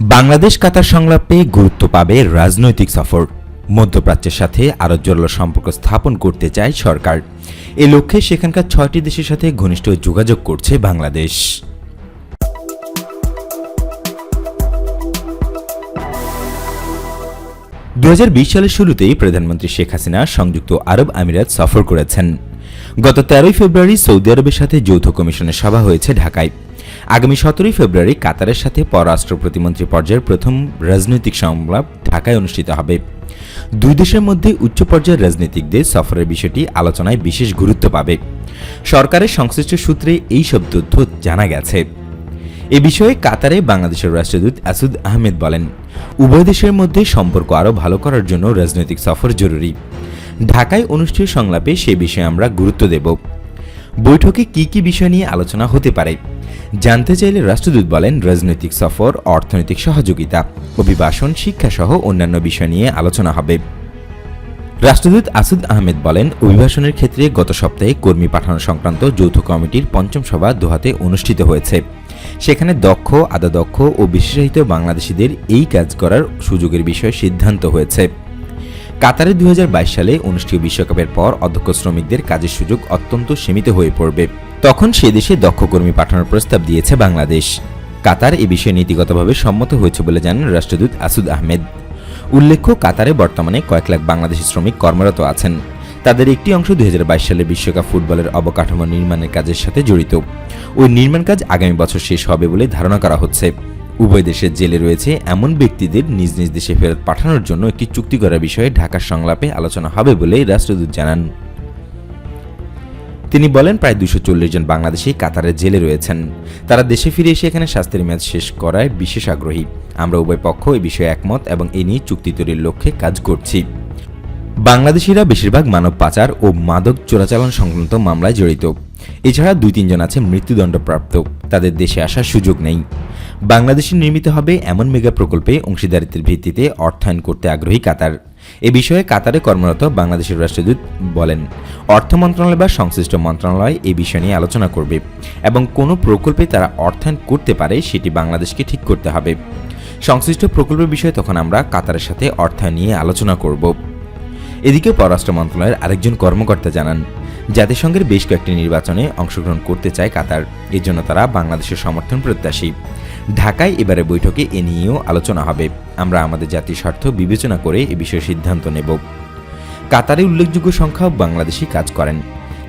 বাংলাদেশ কাতার সংলাপে গুরুত্ব পাবে রাজনৈতিক সফর। মধ্যপ্রাচ্যের সাথে আরও জোরালো সম্পর্ক স্থাপন করতে চায় সরকার। এ লক্ষ্যে সেখানকার ছয়টি দেশের সাথে ঘনিষ্ঠ যোগাযোগ করছে বাংলাদেশ। দু হাজার বিশ সালের শুরুতেই প্রধানমন্ত্রী শেখ হাসিনা সংযুক্ত আরব আমিরাত সফর করেছেন। গত তেরোই ফেব্রুয়ারি সৌদি আরবের সাথে যৌথ কমিশনের সভা হয়েছে ঢাকায়। আগামী সতেরোই ফেব্রুয়ারি কাতারের সাথে পররাষ্ট্র প্রতিমন্ত্রী পর্যায়ের প্রথম রাজনৈতিক সংলাপ ঢাকায় অনুষ্ঠিত হবে। দুই দেশের মধ্যে উচ্চ পর্যায়ের রাজনীতিকদের সফরের বিষয়টি আলোচনায় বিশেষ গুরুত্ব পাবে। সরকারের সংশ্লিষ্ট সূত্রে এই সব তথ্য জানা গেছে। এ বিষয়ে কাতারে বাংলাদেশের রাষ্ট্রদূত আসুদ আহমেদ বলেন, উভয় দেশের মধ্যে সম্পর্ক আরও ভালো করার জন্য রাজনৈতিক সফর জরুরি। ঢাকায় অনুষ্ঠিত সংলাপে সে বিষয়ে আমরা গুরুত্ব দেব। বৈঠকে কি কি বিষয় নিয়ে আলোচনা হতে পারে? জানতে চাইলে রাষ্ট্রদূত বলেন, রাজনৈতিক সফর, অর্থনৈতিক সহযোগিতা, অভিবাসন, শিক্ষাসহ অন্যান্য বিষয় নিয়ে আলোচনা হবে। রাষ্ট্রদূত আসুদ আহমেদ বলেন, অভিবাসনের ক্ষেত্রে গত সপ্তাহে কর্মী পাঠানো সংক্রান্ত যৌথ কমিটির পঞ্চম সভা দোহাতে অনুষ্ঠিত হয়েছে। সেখানে দক্ষ, আদাদক্ষ ও বিশেষায়িত বাংলাদেশিদের এই কাজ করার সুযোগের বিষয়ে সিদ্ধান্ত হয়েছে। কাতারে দুই সালে অনুষ্ঠিত বিশ্বকাপের পর অধ্যক্ষ শ্রমিকদের কাজের সুযোগ অত্যন্ত সীমিত হয়ে পড়বে। তখন সে দেশে দক্ষ কর্মী পাঠানোর প্রস্তাব দিয়েছে বাংলাদেশ। কাতার এ বিষয়ে নীতিগতভাবে সম্মত হয়েছে বলে জানান রাষ্ট্রদূত আসুদ আহমেদ। উল্লেখ্য, কাতারে বর্তমানে কয়েক লাখ বাংলাদেশি শ্রমিক কর্মরত আছেন। তাদের একটি অংশ দুই হাজার বাইশ সালে বিশ্বকাপ ফুটবলের অবকাঠামো নির্মাণের কাজের সাথে জড়িত। ওই নির্মাণ কাজ আগামী বছর শেষ হবে বলে ধারণা করা হচ্ছে। উভয় দেশের জেলে রয়েছে এমন ব্যক্তিদের নিজ নিজ দেশে ফেরত পাঠানোর জন্য একটি চুক্তি করার বিষয়ে ঢাকার সংলাপে আলোচনা হবে বলে রাষ্ট্রদূত জানান। তিনি বলেন, প্রায় দুশো চল্লিশ জন বাংলাদেশি কাতারের জেলে রয়েছেন। তারা দেশে ফিরে এসে এখানে শাস্তির মেয়াদ শেষ করায় বিশেষ আগ্রহী। আমরা উভয় পক্ষ এ বিষয়ে একমত এবং এ নিয়ে চুক্তি তৈরির লক্ষ্যে কাজ করছি। বাংলাদেশিরা বেশিরভাগ মানব পাচার ও মাদক চোরাচালান সংক্রান্ত মামলায় জড়িত। এছাড়া দুই তিনজন আছে মৃত্যুদণ্ডপ্রাপ্ত। তাদের দেশে আসার সুযোগ নেই। বাংলাদেশে নির্মিত হবে এমন মেগা প্রকল্পে অংশীদারিত্বের ভিত্তিতে অর্থায়ন করতে আগ্রহী কাতার। এ বিষয়ে কাতারে কর্মরত বাংলাদেশের রাষ্ট্রদূত বলেন, অর্থ মন্ত্রণালয় বা সংশ্লিষ্ট মন্ত্রণালয় এই বিষয় নিয়ে আলোচনা করবে এবং কোনো প্রকল্পে তারা অর্থায়ন করতে পারে সেটি বাংলাদেশকে ঠিক করতে হবে। সংশ্লিষ্ট প্রকল্পের বিষয়ে তখন আমরা কাতারের সাথে অর্থায়ন নিয়ে আলোচনা করব। এদিকে পররাষ্ট্র মন্ত্রণালয়ের আরেকজন কর্মকর্তা জানান, জাতিসংঘের বেশ কয়েকটি নির্বাচনে অংশগ্রহণ করতে চায় কাতার। এর জন্য তারা বাংলাদেশের সমর্থন প্রত্যাশী। ঢাকায় এবারে বৈঠকে এ নিয়েও আলোচনা হবে। আমরা আমাদের জাতীয় স্বার্থ বিবেচনা করে এ বিষয়ে সিদ্ধান্ত নেব। কাতারে উল্লেখযোগ্য সংখ্যক বাংলাদেশি কাজ করেন।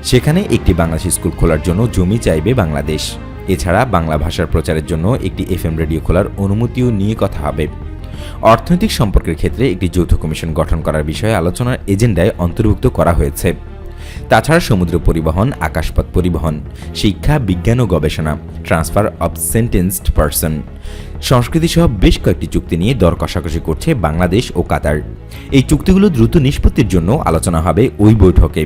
সেখানে একটি বাংলাদেশি স্কুল খোলার জন্য জমি চাইবে বাংলাদেশ। এছাড়া বাংলা ভাষার প্রচারের জন্য একটি এফএম রেডিও খোলার অনুমতিও নিয়ে কথা হবে। অর্থনৈতিক সম্পর্কের ক্ষেত্রে একটি যৌথ কমিশন গঠন করার বিষয়ে আলোচনার এজেন্ডায় অন্তর্ভুক্ত করা হয়েছে। তাছাড়া সমুদ্র পরিবহন, আকাশপথ পরিবহন, শিক্ষা, বিজ্ঞান ও গবেষণা ট্রান্সফার অব সেন্টেন্সড পারসন সংস্কৃতি সহ বেশ কয়েকটি চুক্তি নিয়ে দর কষাকষি করছে বাংলাদেশ ও কাতার। এই চুক্তিগুলো দ্রুত নিষ্পত্তির জন্য আলোচনা হবে ওই বৈঠকে।